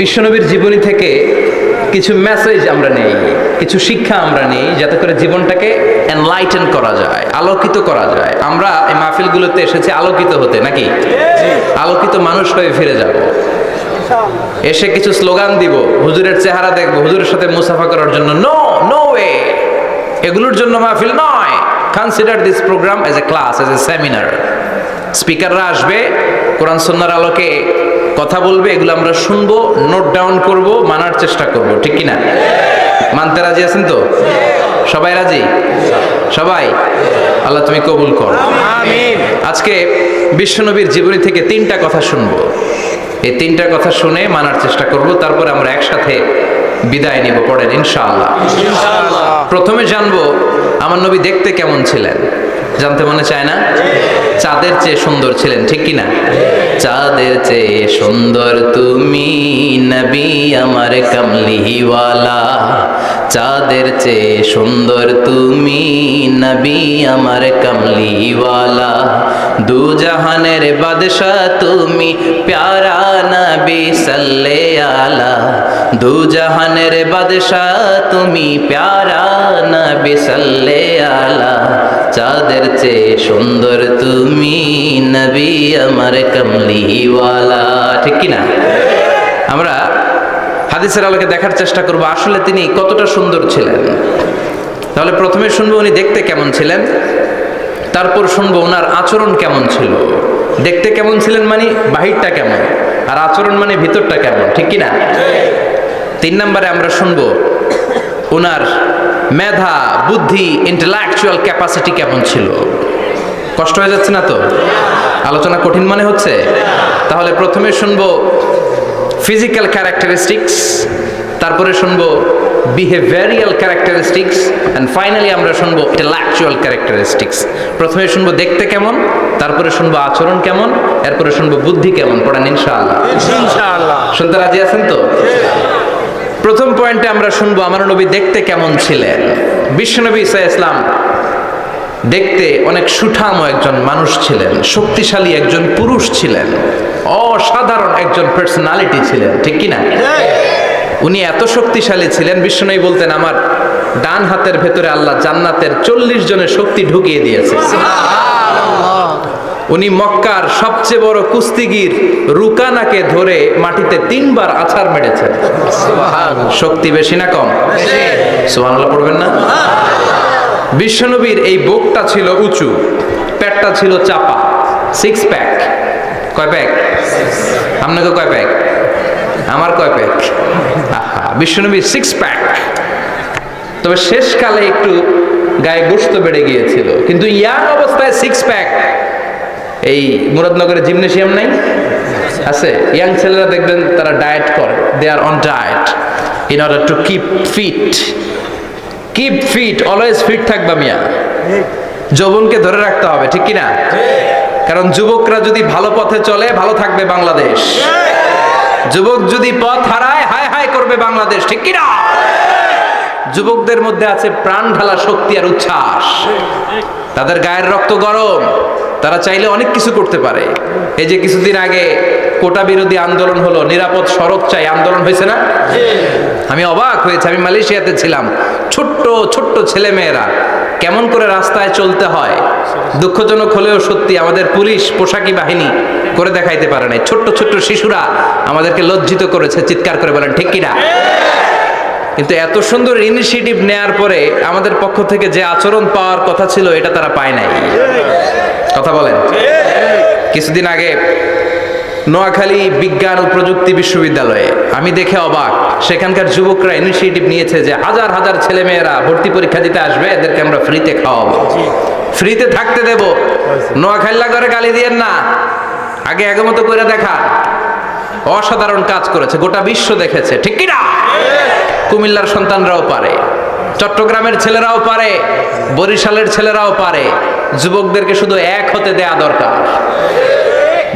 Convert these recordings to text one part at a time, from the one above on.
বিশ্বনবীর জীবনী থেকে কিছু মেসেজ আমরা নেই কিছু শিক্ষা আমরা নেই যাতে করে জীবনটাকে এনলাইটেন করা যায় আলোকিত করা যায়। আমরা এই মাহফিলগুলোতে এসেছি আলোকিত হতে নাকি? আলোকিত মানুষ হয়ে ফিরে যাব। এসে কিছু স্লোগান দিব হুজুরের চেহারা দেখব হুজুরের সাথে মুসাফা করার জন্য। নো নো ওয়ে এগুলোর জন্য মাহফিল নয়। Consider this programme as a class as a seminar স্পিকাররা আসবে কোরআন সন্ন্যার আলোকে কথা বলবে এগুলো আমরা শুনব নোট ডাউন করব মানার চেষ্টা করব ঠিক কিনা? মানতে রাজি আছেন তো? সবাই রাজি? সবাই? আল্লাহ তুমি কবুল করো। আজকে বিশ্বনবীর জীবনী থেকে তিনটা কথা শুনব। এই তিনটা কথা শুনে মানার চেষ্টা করব তারপর আমরা একসাথে বিদায় নিব পড়েন ইনশাআল্লাহ। প্রথমে জানব আমার নবী দেখতে কেমন ছিলেন? জানতে মনে চায় না? চাঁদের চেয়ে সুন্দর ছিলেন, ঠিক কি না? চাঁদের চেয়ে সুন্দর তুমি নবী আমার কামলিওয়ালা। চাঁদের চেয়ে সুন্দর তুমি নবী আমার কামলিওয়ালা। দু জাহানের বাদশাহ তুমি প্যারা নবী সাল্লে আলা দু জাহানের বাদশাহ তুমি প্যারা নবী সাল্লে চাঁদের চেয়ে সুন্দর তুমি নবী আমার কমলিওয়ালা। ঠিক কি না আমরা হাদিসের আলোকে দেখার চেষ্টা করব, আসলে তিনি কতটা সুন্দর ছিলেন। তাহলে প্রথমে শুনব উনি দেখতে কেমন ছিলেন, তারপর শুনব ওনার আচরণ কেমন ছিল। দেখতে কেমন ছিলেন মানে বাহিরটা কেমন, আর আচরণ মানে ভিতরটা কেমন, ঠিক কি না তিন নম্বরে আমরা শুনব ওনার মেধা বুদ্ধি ইন্টেলেকচুয়াল ক্যাপাসিটি কেমন ছিল? কষ্ট হয়ে যাচ্ছে না তো? আলোচনা কঠিন মনে হচ্ছে তাহলে প্রথমে শুনব ফিজিক্যাল ক্যারেক্টারিস্টিক্স তারপরে শুনব বিহেভিয়ারিয়াল ক্যারেক্টারিস্টিক্স অ্যান্ড ফাইনালি আমরা শুনব ইন্টেলেকচুয়াল ক্যারেক্টারিস্টিক্স প্রথমে শুনব দেখতে কেমন তারপরে শুনব আচরণ কেমন এরপরে শুনব বুদ্ধি কেমন পড়েন ইনশাআল্লাহ। ইনশাআল্লাহ। শুনতে রাজি আছেন তো? প্রথম পয়েন্টে আমরা শুনব আমার নবী দেখতে কেমন ছিলেন? বিশ্বনবী ইসা ইসলাম দেখতে অনেক সুঠাম একজন মানুষ ছিলেন, শক্তিশালী একজন পুরুষ ছিলেন, অসাধারণ একজন পার্সোনালিটি ছিলেন, ঠিক কি না উনি এত শক্তিশালী ছিলেন বিশ্বনবী বলতেন, আমার ডান হাতের ভেতরে আল্লাহ জান্নাতের চল্লিশ জনের শক্তি ঢুকিয়ে দিয়েছে। উনি মক্কার সবচেয়ে বড় কুস্তিগির রুকানাকে ধরে মাটিতে তিনবার আছাড় মেরেছেন। শক্তি বেশি না কম? সুবহানাল্লাহ পড়বেন না? বিশ্বনবীর এই বুকটা ছিল উঁচু পেটটা ছিল চাপা। সিক্স প্যাক কয় প্যাক আপনাকে কয় প্যাক আমার কয় প্যাক বিশ্বনবীর সিক্স প্যাক তবে শেষকালে একটু গায়ে গোস্ত বেড়ে গিয়েছিল কিন্তু ইয়াং অবস্থায় সিক্স প্যাক এই মুরাদনগরে জিমনেশিয়াম নাই? আছে। ইয়াং ছেলেরা দেখবেন তারা ডায়েট করে। They are on diet in order to keep fit keep fit always fit থাকবা মিয়া। যৌবনকে ধরে রাখতে হবে, ঠিক কি না কারণ যুবকরা যদি ভালো পথে চলে, ভালো থাকবে বাংলাদেশ। যুবক যদি পথ হারায়, হায় হায় করবে বাংলাদেশ, ঠিক কি না যুবকদের মধ্যে আছে প্রাণ ঢালা শক্তি আর উচ্ছ্বাস। তাদের গায়ের রক্ত গরম। তারা চাইলে অনেক কিছু করতে পারে। এই যে কিছুদিন আগে কোটা বিরোধী আন্দোলন হলো নিরাপদ সড়ক চাই আন্দোলন হয়েছে না? আমি অবাক হয়েছে আমি মালয়েশিয়াতে ছিলাম। ছোট্ট ছোট্ট ছেলে মেয়েরা কেমন করে রাস্তায় চলতে হয়? দুঃখজনক হলেও সত্যি আমাদের পুলিশ পোশাকি বাহিনী করে দেখাইতে পারে নাই। ছোট্ট ছোট্ট শিশুরা আমাদেরকে লজ্জিত করেছে চিৎকার করে বলেন ঠিক কিনা কিন্তু এত সুন্দর ইনিশিয়েটিভ নেয়ার পরে আমাদের পক্ষ থেকে যে আচরণ পাওয়ার কথা ছিল, এটা তারা পায় নাই। কথা বলেন। কিছুদিন আগে নোয়াখালী বিজ্ঞান ও প্রযুক্তি বিশ্ববিদ্যালয়ে আমি দেখে অবাক, সেখানকার যুবকরা ইনিশিয়েটিভ নিয়েছে যে হাজার হাজার ছেলে মেয়েরা ভর্তি পরীক্ষা দিতে আসবে, এদেরকে আমরা ফ্রিতে খাওয়াবো। ফ্রিতে থাকতে দেব। নোয়াখাল্লা করে গালি দিয়েন না। আগে আগমতো করে দেখা। অসাধারণ কাজ করেছে, গোটা বিশ্ব দেখেছে। ঠিক কিনা? কুমিল্লার সন্তানরাও পারে চট্টগ্রামের ছেলেরাও পারে বরিশালের ছেলেরাও পারে যুবকদেরকে শুধু এক হতে দেয়া দরকার।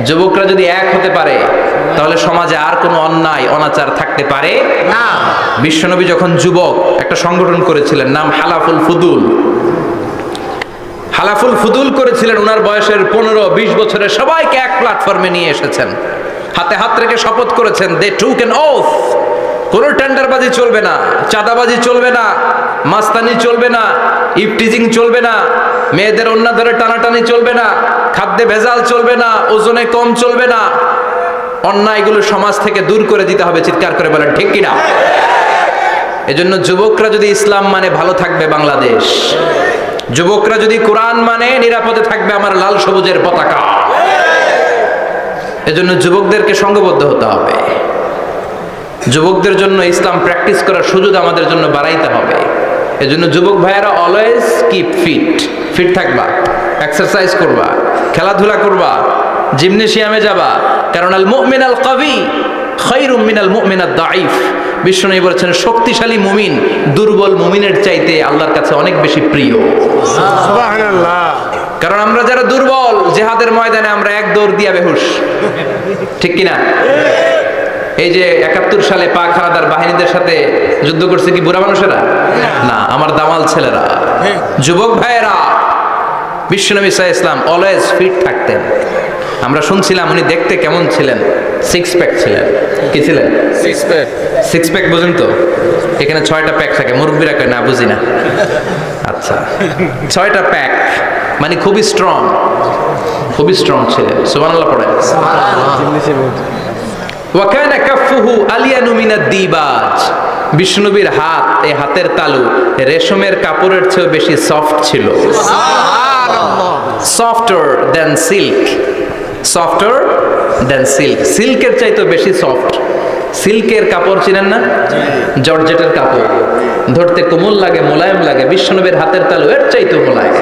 যুবকরা যদি এক হতে পারে তাহলে সমাজে আর কোনো অন্যায় অনাচার থাকতে পারে? না। বিশ্বনবী যখন যুবক একটা সংগঠন করেছিলেন নাম হালাফুল ফুদুল। হালাফুল ফুদুল করেছিলেন ওনার বয়সের পনেরো বিশ বছরের সবাইকে এক প্ল্যাটফর্মে নিয়ে এসেছেন। হাতে হাত রেখে শপথ করেছেন দে টু এন ওথ কোন টেন্ডারবাজি চলবে না, চাঁদাবাজি চলবে না, মাস্তানি চলবে না ইফটিজিং চলবে না, মেয়েদের অন্য ধরে টানাটানি চলবে না, খাদ্যে ভেজাল চলবে না, ওজনে কম চলবে না। অন্যায়গুলো সমাজ থেকে দূর করে দিতে হবে, চিৎকার করে বলেন, ঠিক কিনা? এজন্য যুবকরা যদি ইসলাম মানে ভালো থাকবে বাংলাদেশ, যুবকরা যদি কোরআন মানে নিরাপদে থাকবে আমার লাল সবুজের পতাকা, এজন্য যুবকদেরকে সঙ্গবদ্ধ হতে হবে। যুবকদের জন্য ইসলাম প্র্যাকটিস করার সুযোগ আমাদের জন্য বাড়াইতে হবে। এজন্য যুবক ভাইয়েরা অলওয়েজ কিপ ফিট ফিট থাকবা এক্সারসাইজ করবা খেলাধুলা করবা জিমনেশিয়ামে যাবা। কারণ আল মুমিন আল কবি খৈরুম মিনাল মুমিন আদ দাইফ বিষ্ণু বলেছেন শক্তিশালী মুমিন দুর্বল মুমিনের চাইতে আল্লাহর কাছে অনেক বেশি প্রিয়। কারণ আমরা যারা দুর্বল জেহাদের ময়দানে আমরা এক দৌড় দিয়া বেহুশ। ঠিক কিনা? এই যে একাত্তর সালে পাক হানাদার বাহিনীদের সাথে যুদ্ধ করছে কি বুড়া মানুষেরা? না আমার দামাল ছেলেরা। যুবক ভাইয়েরা বিশ্বনবী সাহা ইসলাম অলওয়েজ ফিট থাকতেন। আমরা শুনছিলাম উনি দেখতে কেমন ছিলেন। সিক্স প্যাক ছিলেন। কি ছিলেন? সিক্স প্যাক সিক্স প্যাক বুঝেন তো? এখানে ছয়টা প্যাক থাকে মুরব্বীরা কয় না বুঝি না। আচ্ছা ছয়টা প্যাক মানে খুবই স্ট্রং খুবই স্ট্রং ছিলেন সুবহানাল্লাহ পড়েন। ওয়াকানা কাফফুহু আলিয়ানু মিনাদ দিবাজ। বিষ্ণুবীর হাত এই হাতের তালু রেশমের কাপড়ের চেয়েও বেশি সফট ছিল। Softer than silk. Softer than silk. সিল্কের চাইতেও বেশি সফট। সিল্কের কাপড় চিনেন না? জর্জেটের কাপড়। ধরতে কোমল লাগে মোলায়েম লাগে বিষ্ণুবীর হাতের তালু এর চাইতেও মোলায়েম।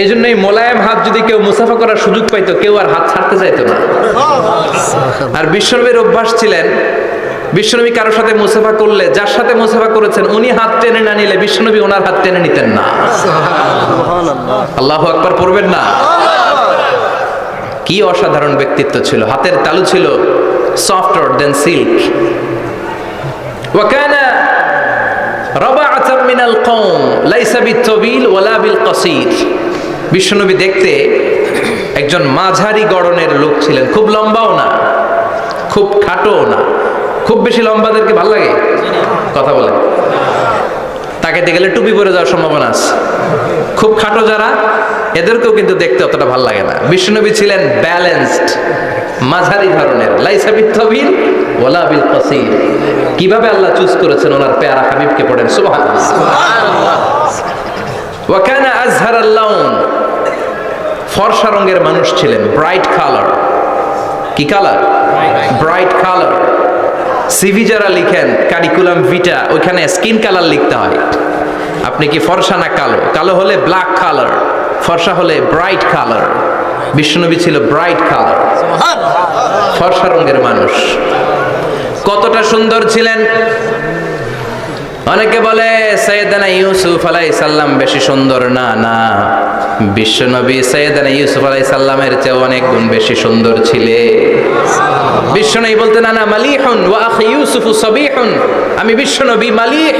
এই জন্য এই মোলায়েম হাত যদি কেউ মুসাফা করার সুযোগ পাইতো, কেউ আর হাত ছাড়তে চাইতো না। আর বিশ্বনবীর অভ্যাস ছিলেন, বিশ্বনবী কারোর সাথে মুসাফা করলে, যার সাথে মুসাফা করেছেন, উনি হাত টেনে না নিলে বিশ্বনবী ওনার হাত টেনে নিতেন না। আল্লাহ একবার পড়বেন না? কি অসাধারণ ব্যক্তিত্ব ছিল। হাতের তালু ছিল সফটওয়্যার দেন সিল্ক ওয়াকানা রবাআতাম মিনাল কম লাইসা বিল ওয়ালা বিল কাসীর। বিশ্বনবী দেখতে একজন মাঝারি গড়নের লোক ছিলেন। খুব লম্বাও না, খুব খাটোও না। খুব বেশি লম্বাদেরকে ভালো লাগে? কথা বলে। তাকাইতে গেলে টুপি পরে যাওয়ার সম্ভাবনা আছে। খুব খাটো যারা, এদেরকেও কিন্তু দেখতে অতটা ভালো লাগে না। বিষ্ণুনবী ছিলেন ব্যালেন্সড মাঝারি ধরনের। লাইসাবিত তবিল ওলা বিল কসির। কীভাবে আল্লাহ চুজ করেছেন ওনার পেয়ারা হাবিবকে পড়েন? সুবহানাল্লাহ। ওয়াকানা আজহার আল্লাউন ফর্সা রঙের মানুষ ছিলেন ব্রাইট কালার কি কালার ব্রাইট কালার সিভি যারা লিখেন কারিকুলাম ভিটা ওইখানে স্কিন কালার লিখতে হয়। আপনি কি ফর্সা না কালো? কালো হলে ব্ল্যাক কালার ফর্সা হলে ব্রাইট কালার বিষ্ণুনবী ছিল ব্রাইট কালার ফর্সা রঙের মানুষ। কতটা সুন্দর ছিলেন? অনেকে বলে সৈয়দানা ইউসুফ আলাই সাল্লাম বেশি সুন্দর। না না। বিশ্বনবী সৈয়দানা ইউসুফ আলাই সাল্লামের চেয়ে অনেক গুণ বেশি সুন্দর ছিলে। বিশ্বনবী বলতে না না মালিহুন ওয়া আখি ইউসুফ সবিহুন। আমি বিশ্বনবী মালিহ।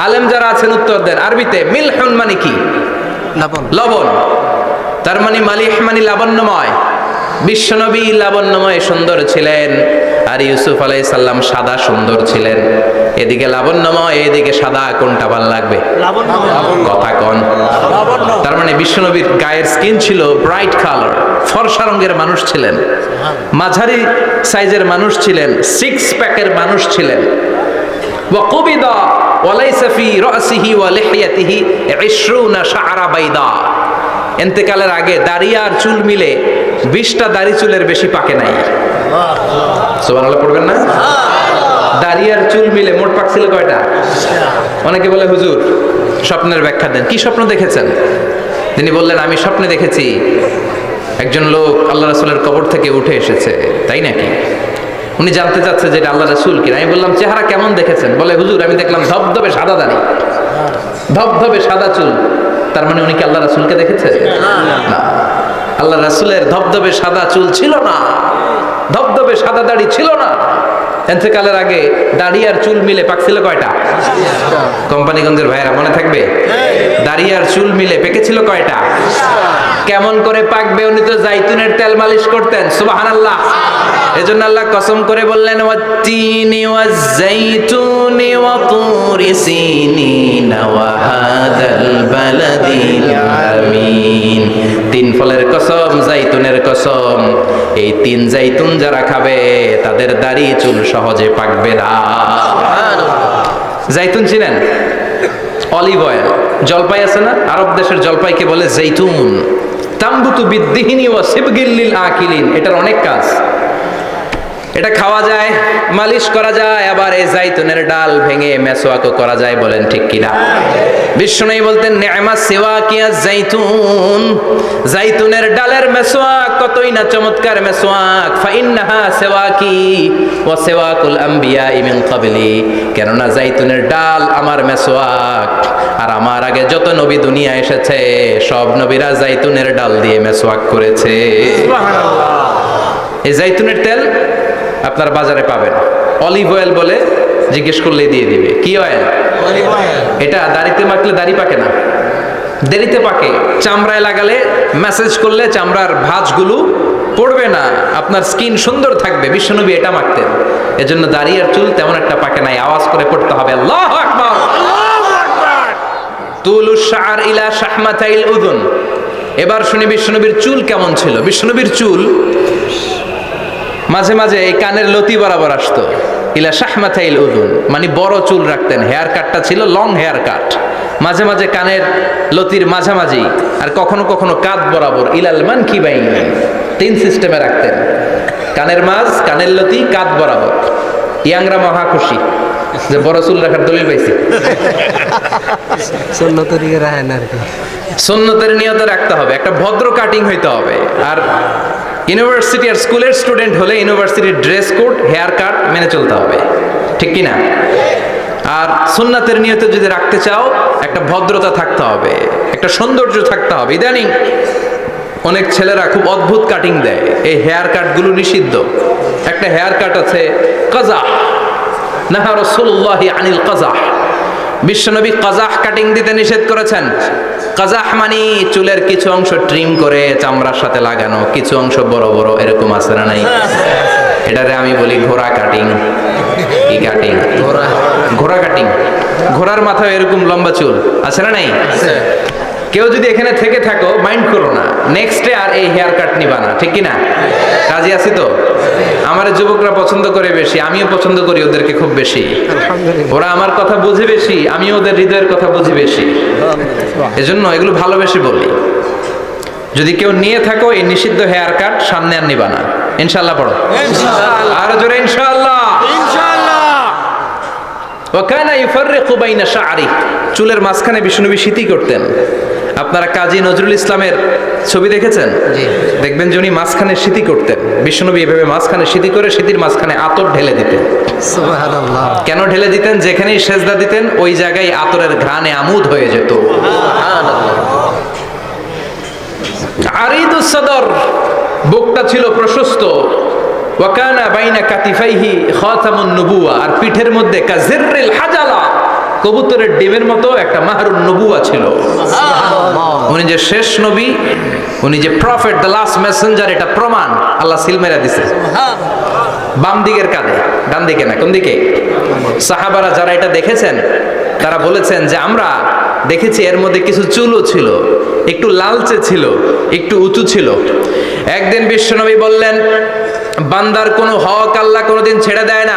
আলেম যারা আছেন উত্তর দেন আরবিতে মিলহুন মানে কি? লবণ। লবণ। তার মানে মালিহ মানে লাবণ্যময়। বিশ্বনবী লাবণ্যময় সুন্দর ছিলেন। আর ইউসুফ আলাই সাল্লাম সাদা সুন্দর ছিলেন। এদিকে লাবণ্যময় এদিকে সাদা কোনটা ভালো লাগবে? কথা কন। তার মানে বিশ্বনবীর গায়ের স্কিন ছিল ব্রাইট কালার ফর্সা রঙের মানুষ ছিলেন। মাঝারি সাইজের মানুষ ছিলেন সিক্স প্যাকের মানুষ ছিলেন। এতেকালের আগে দাড়ি আর চুল মিলে বিশটা দাড়ি চুলের বেশি পাকে নাই। পড়বেন না? দাড়ি আর চুল মিলে মোট পাক ছিল কয়টা? অনেকে বলে, হুজুর, স্বপ্নের ব্যাখ্যা দেন। কি স্বপ্ন দেখেছেন? তিনি বললেন, আমি স্বপ্নে দেখেছি একজন লোক আল্লাহ রাসুলের কবর থেকে উঠে এসেছে। তাই নাকি? উনি জানতে চাচ্ছে যে এটা আল্লাহ রাসূল কিনা। আমি বললাম, চেহারা কেমন দেখেছেন? বলে, হুজুর, আমি দেখলাম ধবধবে সাদা দাড়ি, ধবধবে সাদা চুল। তার মানে উনি কি আল্লাহ রাসূলকে দেখেছে? আল্লাহ রাসুলের ধবধবে সাদা চুল ছিল না। ধবধবে সাদা দাড়ি ছিল না। এতেকালের আগে দাড়ি আর চুল মিলে পাকছিল কয়টা? কোম্পানিগঞ্জের ভাইয়েরা, মনে থাকবে? দাড়ি আর চুল মিলে পেকেছিল কয়টা? কেমন করে পাকবে উনি তো জাইতুনের তেল মালিশ করতেন, সুবহানাল্লাহ। এজন্য আল্লাহ কসম করে বললেন, ওয়াত্তিনি ওয়াজ্জাইতুনি ওয়া তুরি সিনিন ওয়া হাদাল বালাদিল আমিন। তিন ফলের কসম, জাইতুনের কসম। এই তিন জাইতুন যারা খাবে, তাদের দাড়ি চুল সহজে পাকবে না। জাইতুন ছিলেন অলিভ অয়েল। জলপাই আছে না? আরব দেশের জলপাইকে বলে জৈতুন। তাম্বুতু বিদ্দিহিনী ও সিবগিল্লিল আকিলিন। এটার অনেক কাজ। এটা খাওয়া যায় মালিশ করা যায় আবার এই জাইতুনের ডাল ভেঙে মেসোয়াকও করা যায় বলেন ঠিক কিনা? বিষ্ণুই বলতেন নেমা সেওয়া কিয়া জাইতুন। জাইতুনের ডালের মেসোয়াক কতই না চমৎকার মেসোয়াক। ফাইন্নাহা সেওয়াকি ও সেওয়াকুল আম্বিয়া ইমিন কাবলি কেননা জাইতুনের ডাল আমার মেসোয়াক আর আমার আগে যত নবী দুনিয়া এসেছে সব নবীরা জাইতুনের ডাল দিয়ে মেসোয়াক করেছে। এই জাইতুনের তেল আপনার বাজারে পাবেন। অলিভ অয়েল বলে জিজ্ঞেস করলেই দিয়ে দিবে। কি অয়েল? এটা দাড়িতে মাখলে দাড়ি পাকে না। দেরিতে পাকে। চামড়ায় লাগালে মেসেজ করলে চামড়ার ভাঁজগুলো পড়বে না। আপনার স্কিন সুন্দর থাকবে। বিশ্বনবী এটা মাখতেন। এজন্য দাড়ি আর চুল তেমন একটা পাকে নাই। আওয়াজ করে পড়তে হবে। আল্লাহ আকবার! তুলু শার ইলা শাহমাতাইল উদুন। এবার শুনি বিশ্বনবীর চুল কেমন ছিল? বিশ্বনবীর চুল মাঝে মাঝে এই কানের লতি বরাবর আসতো। ইলা শাহমাথাইল উদুন মানে বড় চুল রাখতেন। হেয়ার কাটটা ছিল লং হেয়ার কাট মাঝে মাঝে কানের লতির মাঝামাঝি, আর কখনো কখনো কাঁধ বরাবর, ইলাল মান কি বাইন তিন সিস্টেমে রাখতেন। কানের মাঝ, কানের লতি, কাঁধ বরাবর। ইয়াংরা মহা খুশি যে বড় চুল রাখার দলিল পাইছি। রাখেন আর কি। সুন্নতের নিয়ত রাখতে হবে একটা ভদ্র কাটিং হইতে হবে। আর ইউনিভার্সিটি আর স্কুলের স্টুডেন্ট হলে ইউনিভার্সিটির ড্রেস কোড হেয়ার কাট মেনে চলতে হবে ঠিক কি না আর সুন্নাতের নিয়তে যদি রাখতে চাও একটা ভদ্রতা থাকতে হবে একটা সৌন্দর্য থাকতে হবে। ইদানিং অনেক ছেলেরা খুব অদ্ভুত কাটিং দেয়। এই হেয়ার কাটগুলো নিষিদ্ধ। একটা হেয়ার কাট আছে কাজা। নাহা রসুল্লাহি আনিল কাজা বিশ্বনবী কাজাহ কাটিং দিতে নিষেধ করেছেন। কাজাহ মানি চুলের কিছু অংশ ট্রিম করে চামড়ার সাথে লাগানো, কিছু অংশ বড় বড় এরকম আছে না নাই? এটারে আমি বলি ঘোড়া কাটিং কি কাটিং ঘোড়া ঘোড়া কাটিং ঘোড়ার মাথায় এরকম লম্বা চুল আছে না নাই? কেউ যদি এখানে থেকে থাকো মাইন্ড করো না। নেক্সট ডে আর এই হেয়ার কাট নিবা না ঠিক কি না কাজে আছি তো? আমার যুবকরা পছন্দ করে বেশি আমিও পছন্দ করি ওদেরকে খুব বেশি। আলহামদুলিল্লাহ। ওরা আমার কথা বুঝে বেশি আমি ওদের হৃদয়ের কথা বুঝি বেশি। এজন্য এগুলো ভালোবেসে বলি। যদি কেউ নিয়ে থাকো এই নিষিদ্ধ হেয়ার কাট সামনে আর নিবা না। ইনশাল্লাহ পড়ো। আর জোরে ইনশাআল্লাহ। ওয়াকানা ইউফাররিকু বাইনা শা'রি চুলের মাঝখানে বিষ্ণুনবী স্মৃতি করতেন। আপনারা কাজী নজরুল ইসলামের ছবি দেখেছেন? দেখবেন যে উনি মাঝখানে স্মৃতি করতেন। বিষ্ণুনবী এভাবে মাঝখানে স্মৃতি করে স্মৃতির মাঝখানে আতর ঢেলে দিতেন। কেন ঢেলে দিতেন? যেখানেই সেজদা দিতেন ওই জায়গায় আতরের ঘ্রাণে আমুদ হয়ে যেত। আরিদুস সদর বুকটা ছিল প্রশস্ত। ওয়াকানা বাইনা কাতিফাইহি খাতামুন নবুয়া আর পিঠের মধ্যে কাজিররিল হাজালা। কবুতরের ডিমের মতো একটা মাহরুন নবুয়া ছিল। উনি যে শেষ নবী উনি যে প্রফেট দ্য লাস্ট মেসেঞ্জার এটা প্রমাণ। আল্লাহ সিলমেরা দিছে। বাম দিকের কাঁধে ডান দিকে না কোন দিকে? সাহাবারা যারা এটা দেখেছেন তারা বলেছেন যে আমরা দেখেছি এর মধ্যে কিছু চুলও ছিল একটু লালচে ছিল একটু উঁচু ছিল। একদিন বিশ্বনবী বললেন বান্দার কোনো হক আল্লাহ কোনোদিন ছেড়ে দেয় না।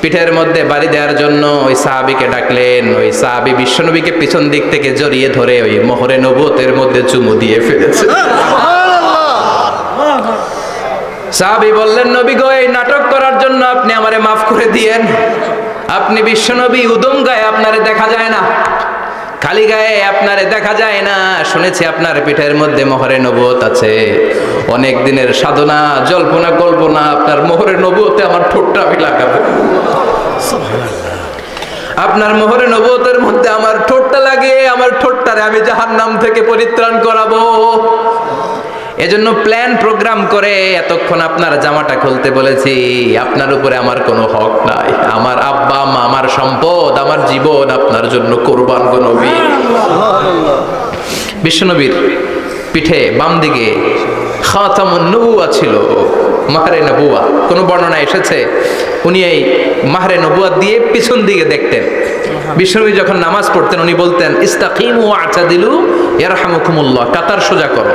পিঠের মধ্যে বাড়ি দেওয়ার জন্য ওই সাহাবিকে ডাকলেন, ওই সাহাবি বিশ্বনবীকে পিছন দিক থেকে জড়িয়ে ধরে ওই মোহরে নবতের মধ্যে চুমু দিয়ে ফেলেছে। সাহাবি বললেন, নবী গো, এই নাটক করার জন্য আপনি আমারে মাফ করে দিয়েন। আপনি বিশ্বনবী উদম গায়ে আপনারে দেখা যায় না। খালি গায়ে আপনারে দেখা যায় না। শুনেছি আপনার পিঠের মধ্যে মোহরে নবত আছে। অনেক দিনের সাধনা জল্পনা কল্পনা আপনার মোহরে নবতে আমার ঠোঁটটা আমি লাগাবো। আপনার মোহরে নবতের মধ্যে আমার ঠোঁটটা লাগে আমার ঠোঁটটারে আমি জাহান্নাম থেকে পরিত্রাণ করাবো। এজন্য প্ল্যান প্রোগ্রাম করে এতক্ষণ আপনার জামাটা খুলতে বলেছি, আপনার উপরে আমার কোনো হক নাই। আমার আব্বা মা আমার সম্পদ, আমার জীবন আপনার জন্য কোরবান গো নবী। বিশ্বনবীর পিঠে বাম দিকে খাতামুন নবুয়া ছিল, মাহরে নবুয়া। কোনো বর্ণনা এসেছে? উনি এই মাহরে নবুয়া দিয়ে পিছন দিকে দেখতেন। বিশ্বনবী যখন নামাজ পড়তেন, উনি বলতেন, ইস্তাকিম আচা দিলু ইয়ারহামুকুমুল্লাহ। কাতার সোজা করো।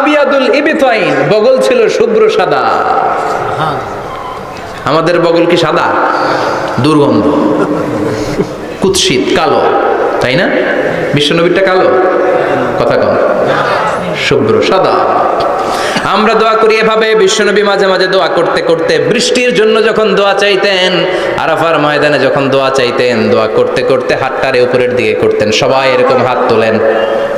আবিয়াদুল ইবিতাইন। বগল ছিল শুভ্র সাদা। আমাদের বগল কি সাদা? দুর্গন্ধ। কুৎসিত, কালো, তাই না? বিশ্বনবীরটা কালো? কথা কম। শুভ্র, সাদা। আমরা দোয়া করি এভাবে বিশ্বনবী মাঝে মাঝে দোয়া করতে করতে বৃষ্টির জন্য যখন দোয়া চাইতেন, আরাফার ময়দানে যখন দোয়া চাইতেন, দোয়া করতে করতে হাতটারে উপরের দিকে করতেন। সবাই এরকম হাত তোলেন।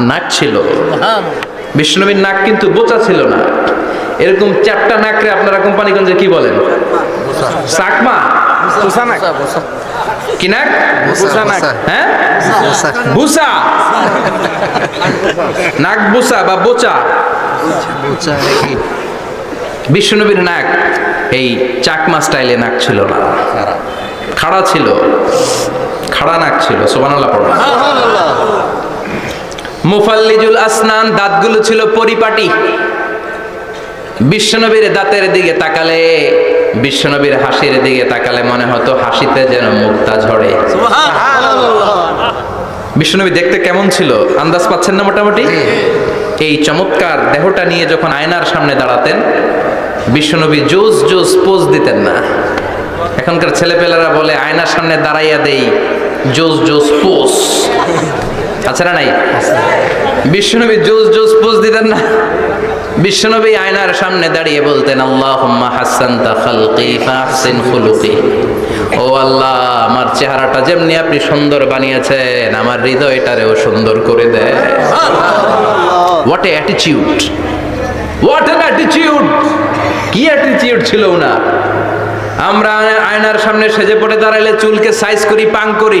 নাক ছিল। বিষ্ণুবীর নাক কিন্তু বোচা ছিল না। এরকম চারটা নাকরে আপনারা কোম্পানিগঞ্জে কি বলেন? সাকমা কি নাক? হ্যাঁ? বুসা নাক বুসা বা বোচা। বিষ্ণুনবীর নাক এই চাকমা স্টাইলে নাক ছিল না। খাড়া। ছিল। খাড়া নাক ছিল। সোবানাল্লাহ পড়া মুফাল্লিজুল আসনান দাঁতগুলো ছিল পরিপাটি। বিশ্বনবীর দাঁতের দিকে তাকালে বিশ্বনবীর হাসির দিকে তাকালে মনে হতো হাসিতে যেন মুক্তা ঝরে। বিশ্বনবী দেখতে কেমন ছিল? আন্দাজ পাচ্ছেন না মোটামুটি? এই চমৎকার দেহটা নিয়ে যখন আয়নার সামনে দাঁড়াতেন বিশ্বনবী জোস জোস পোজ দিতেন না। এখনকার ছেলেপেলেরা বলে আয়নার সামনে দাঁড়াইয়া দেই জোস জোস পোজ। আছে না নাই? বিশ্বনবী জোস জোস পোজ দিতেন না। বিশ্বনবী আয়নার সামনে দাঁড়িয়ে বলতেন, আল্লাহুম্মা হাসানতা খালকি ফাহসিন খুলুকি। ও আল্লাহ, আমার চেহারাটা যেমনি আপনি সুন্দর বানিয়েছেন, আমার হৃদয়টারেও সুন্দর করে দেয় what a attitude what an attitude কি অ্যাটিটিউড ছিল না আমরা আয়নার সামনে সেজে পড়ে দাঁড়াইলে চুলকে সাইজ করি, পাং করি।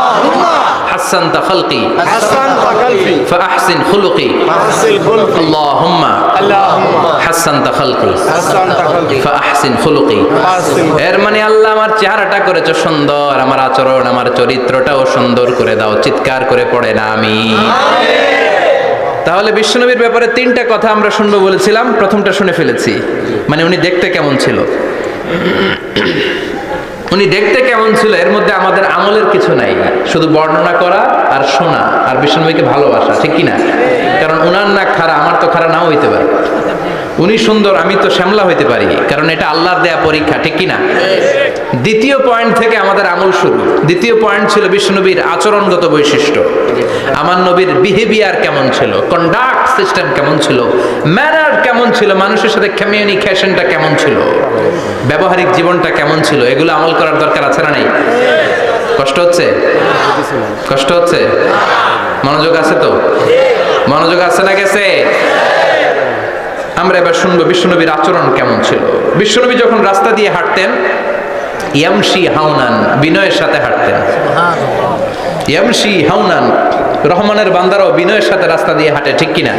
হাসান খালকি হাসান তাকালফি فأحسن خلقي হাসিল খুলফি اللهم আল্লাহুম্মা حسنت خلقي হাসান তাকালফি فأحسن خلقي হাসিল এর মানে আল্লাহ আমার চেহারাটা করেছো সুন্দর আমার আচরণ আমার চরিত্রটাও সুন্দর করে দাও চিৎকার করে পড়ে না আমি তাহলে বিশ্বনবীর ব্যাপারে তিনটা কথা আমরা শুনবো বলেছিলাম প্রথমটা শুনে ফেলেছি মানে উনি দেখতে কেমন ছিল উনি দেখতে কেমন ছিল, এর মধ্যে আমাদের আমলের কিছু নাই। শুধু বর্ণনা করা আর শোনা, আর বিষ্ণুভাইকে ভালোবাসা, ঠিক কিনা? কারণ উনার না খারা, আমার তো খারা নাও হইতে পারে। উনি সুন্দর, আমি তো শ্যামলা হইতে পারি, কারণ এটা আল্লাহর দেয়া পরীক্ষা, ঠিক কি না দ্বিতীয় পয়েন্ট থেকে আমাদের আমল শুরু। দ্বিতীয় পয়েন্ট ছিল বিশ্বনবীর আচরণগত বৈশিষ্ট্য। আমার নবীর বিহেভিয়ার কেমন ছিল? কন্ডাক্ট সিস্টেম কেমন ছিল? ম্যানার কেমন ছিল? মানুষের সাথে কমিউনিকেশনটা কেমন ছিল? ব্যবহারিক জীবনটা কেমন ছিল? এগুলো আমল করার দরকার আছে না নাই? কষ্ট হচ্ছে? কষ্ট হচ্ছে? মনোযোগ আছে তো? মনোযোগ আছে না গেছে? আমরা এবার শুনব বিশ্বনবীর আচরণ কেমন ছিল। বিশ্বনবী যখন রাস্তা দিয়ে হাঁটতেন, ইয়ামশি হাউনান বিনয়ের সাথে হাঁটতেন। ইয়ামশি হাউনান রহমানের বান্দারও বিনয়ের সাথে রাস্তা দিয়ে হাঁটে, ঠিক কিনা?